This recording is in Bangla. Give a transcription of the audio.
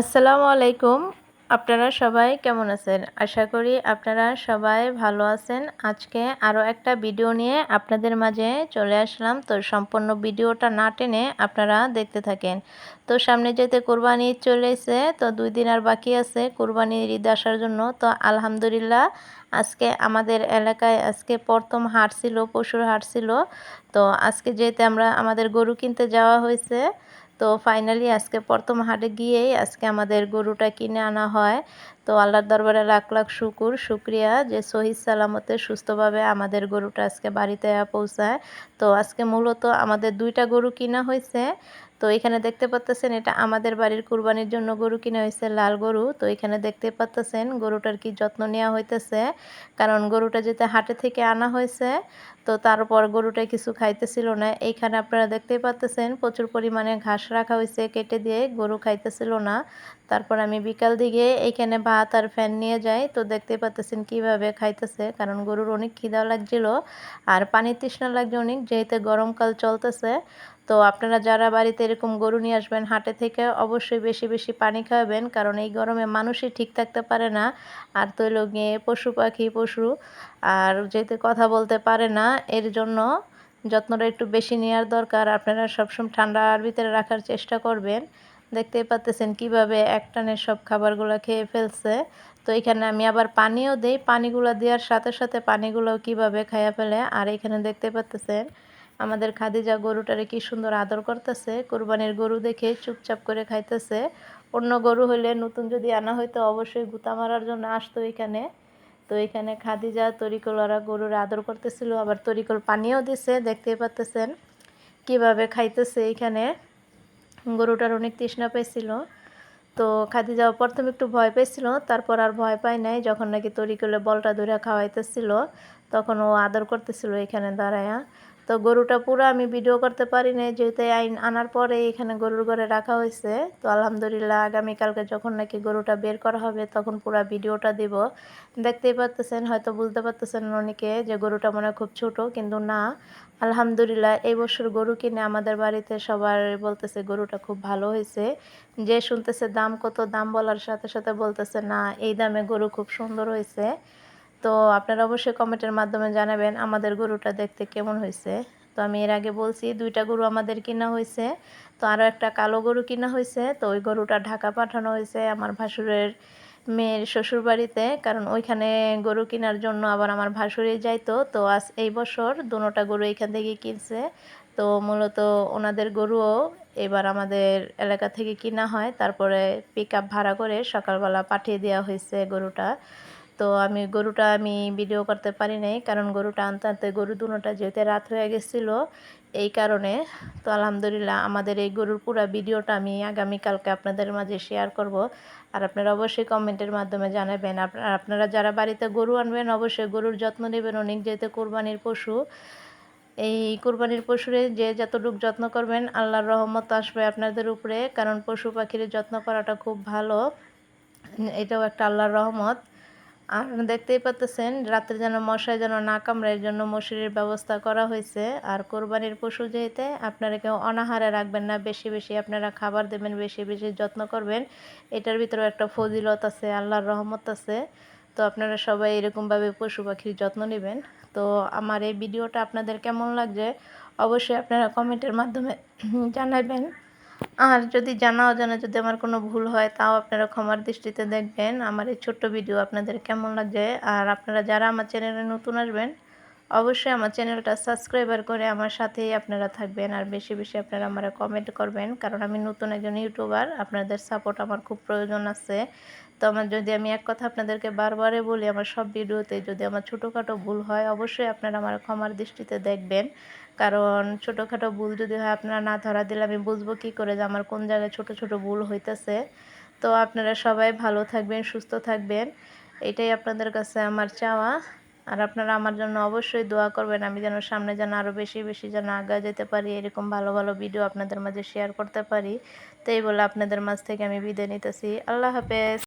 আসসালামু আলাইকুম। আপনারা সবাই কেমন আছেন? আশা করি আপনারা সবাই ভালো আছেন। আজকে আরও একটা ভিডিও নিয়ে আপনাদের মাঝে চলে আসলাম। তো সম্পূর্ণ ভিডিওটা না টেনে আপনারা দেখতে থাকেন। তো সামনে যেতে কোরবানি ঈদ চলে তো দুই দিন আর বাকি আছে কোরবানির ঈদ আসার জন্য। তো আলহামদুলিল্লাহ আজকে আমাদের এলাকায় আজকে প্রথম হাট ছিল, পশুর হাট ছিল। তো আজকে যেতে আমরা, আমাদের গরু কিনতে যাওয়া হয়েছে। তো ফাইনালি আজকে প্রথম হাটে গিয়েই আজকে আমাদের গরুটা কিনে আনা হয়। তো আল্লাহর দরবারে লাখ লাখ শুকুর, শুক্রিয়া যে শহীদ সালামতে সুস্থভাবে আমাদের গরুটা আজকে বাড়িতে পৌঁছায়। তো আজকে মূলত আমাদের দুইটা গরু কিনা হয়েছে। তো এখানে দেখতে পাচ্তেছেন এটা আমাদের বাড়ির কুরবানির জন্য গরু কিনে হয়েছে লাল গরু। তো এখানে দেখতে পাচ্তেছেন গরুটার কি যত্ন নেওয়া হইতেছে, কারণ গরুটা যেতে হাটে থেকে আনা হয়েছে, তো তারপর গরুটা কিছু খাইতেছিল না। এইখানে আপনারা দেখতেই পাচ্তেছেন প্রচুর পরিমাণে ঘাস রাখা হয়েছে কেটে দিয়ে, গরু খাইতেছিল না। তারপর আমি বিকাল দিকে এইখানে ভাত আর ফ্যান নিয়ে যাই, তো দেখতে পাচ্তেছেন কীভাবে খাইতেছে, কারণ গরুর অনেক খিদাও লাগছিল আর পানির তৃষ্ণা লাগছে অনেক, যেহেতু গরমকাল চলতেছে। তো আপনারা যারা বাড়িতে এরকম গরু নিয়ে আসবেন, হাটে থেকে অবশ্যই বেশি বেশি পানি খাওয়াবেন, কারণ এই গরমে মানুষই ঠিক থাকতে পারে না। আর তৈল গিয়ে পশু পাখি, পশু, আর যেহেতু কথা বলতে পারে না, এর জন্য যত্নটা একটু বেশি নেওয়ার দরকার। আপনারা সবসময় ঠান্ডার ভিতরে রাখার চেষ্টা করবেন। দেখতেই পাচ্তেছেন কীভাবে একটানে সব খাবারগুলো খেয়ে ফেলছে। তো এখানে আমি আবার পানিও দিই। পানিগুলো দেওয়ার সাথে সাথে পানিগুলো কীভাবে খাইয়া ফেলে, আর এখানে দেখতে পাচ্তেছেন আমাদের খাদিজা গরুটারে কি সুন্দর আদর করতেছে, কোরবানির গরু দেখে চুপচাপ করে খাইতেছে। অন্য গরু হলে নতুন যদি আনা হয়তো অবশ্যই গুতা মারার জন্য আসতো এখানে। তো এখানে খাদিজা তরিকলরা গরুর আদর করতেছিল, আবার তরিকল পানিও দিছে, দেখতেই পাচ্তেছেন কীভাবে খাইতেছে এখানে। গরুটার অনেক তৃষ্ণা পেয়েছিল তো খাদিজা প্রথমে একটু ভয় পেয়েছিল তারপর আর ভয় পায় নাই, যখন নাকি তরিকলে বলটা ধরে খাওয়াইতেছিল, তখন ও আদর করতেছিল এখানে দাঁড়ায়া। তো গরুটা পুরো আমি ভিডিও করতে পারি নাই, যেহেতু আইন আনার পরে এখানে গরুর ঘরে রাখা হয়েছে। তো আলহামদুলিল্লাহ আগামীকালকে যখন নাকি গরুটা বের করা হবে, তখন পুরো ভিডিওটা দিব। দেখতেই পারতেছেন, হয়তো বুঝতে পারতেছেন অনেকে যে গরুটা মনে খুব ছোট, কিন্তু না। আলহামদুলিল্লাহ এই বছর গরু কিনে আমাদের বাড়িতে সবার বলতেছে গরুটা খুব ভালো হয়েছে। যে শুনতেছে দাম কত, দাম বলার সাথে সাথে বলতেছে, না, এই দামে গরু খুব সুন্দর হয়েছে। তো আপনারা অবশ্যই কমেন্টের মাধ্যমে জানাবেন আমাদের গরুটা দেখতে কেমন হয়েছে। তো আমি এর আগে বলছি, দুইটা গরু আমাদের কিনা হয়েছে, তো আরও একটা কালো গরু কিনা হয়েছে, তো ওই গরুটা ঢাকা পাঠানো হয়েছে আমার ভাসুরের মেয়ের শ্বশুর বাড়িতে কারণ ওইখানে গরু কেনার জন্য আবার আমার ভাসুরে যাইতো, তো আজ এই বছর দুটা গরু এখান থেকে কিনছে, তো মূলত ওনাদের গরুও এবার আমাদের এলাকা থেকে কিনা হয়, তারপরে পিক ভাড়া করে সকালবেলা পাঠিয়ে দেওয়া হয়েছে গরুটা। তো আমি গরুটা আমি ভিডিও করতে পারি নাই, কারণ গরুটা আনতে আনতে গরু দুটা যেহেতু রাত হয়ে গেছিল এই কারণে। তো আলহামদুলিল্লাহ আমাদের এই গরুর পুরো ভিডিওটা আমি আগামীকালকে আপনাদের মাঝে শেয়ার করব। আর আপনারা অবশ্যই কমেন্টের মাধ্যমে জানাবেন। আপনার আপনারা যারা বাড়িতে গরু আনবেন, অবশ্যই গরুর যত্ন নেবেন। অনেক যেহেতু কোরবানির পশু, এই কোরবানির পশুরে যে যতটুকু যত্ন করবেন, আল্লাহর রহমত আসবে আপনাদের উপরে। কারণ পশু পাখির যত্ন করাটা খুব ভালো। এটাও একটা আল্লাহর রহমত। আর দেখতেই পাচ্তেছেন, রাত্রে যেন মশায় যেন না কামড়ায় এর জন্য মশুরির ব্যবস্থা করা হয়েছে। আর কোরবানির পশু যেহেতু, আপনারা কেউ অনাহারে রাখবেন না, বেশি বেশি আপনারা খাবার দেবেন, বেশি বেশি যত্ন করবেন। এটার ভিতরে একটা ফজিলত আছে, আল্লাহর রহমত আছে। তো আপনারা সবাই এরকমভাবে পশু পাখির যত্ন নেবেন। তো আমার এই ভিডিওটা আপনাদের কেমন লাগছে, অবশ্যই আপনারা কমেন্টের মাধ্যমে জানাবেন। আর যদি জানা অজানা যদি আমার কোনো ভুল হয়, তাও আপনারা ক্ষমার দৃষ্টিতে দেখবেন। আমার এই ছোট্ট ভিডিও আপনাদের কেমন লাগে আর আপনারা যারা আমার চ্যানেলে নতুন আসবেন অবশ্যই আমার চ্যানেলটা সাবস্ক্রাইবার করে আমার সাথেই আপনারা থাকবেন। আর বেশি বেশি আপনারা আমরা কমেন্ট করবেন। কারণ আমি নতুন একজন ইউটিউবার আপনাদের সাপোর্ট আমার খুব প্রয়োজন আছে। তো আমার যদি আমি এক কথা আপনাদেরকে বারবারে বলি, আমার সব ভিডিওতে যদি আমার ছোটোখাটো ভুল হয়, অবশ্যই আপনারা আমার ক্ষমার দৃষ্টিতে দেখবেন। কারণ ছোটোখাটো ভুল যদি হয়, আপনারা না ধরা দিলে আমি বুঝব কী করে যে আমার কোন জায়গায় ছোট ছোট ভুল হইতেছে। তো আপনারা সবাই ভালো থাকবেন, সুস্থ থাকবেন। এটাই আপনাদের কাছে আমার চাওয়া। আর আপনারা আমার জন্য অবশ্যই দোয়া করবেন, আমি যেন সামনে যেন আরও বেশি বেশি যেন আগা যেতে পারি, এরকম ভালো ভালো ভিডিও আপনাদের মাঝে শেয়ার করতে পারি। তাই বলে আপনাদের মাঝ থেকে আমি বিদায় নিতেছি। আল্লাহ হাফেজ।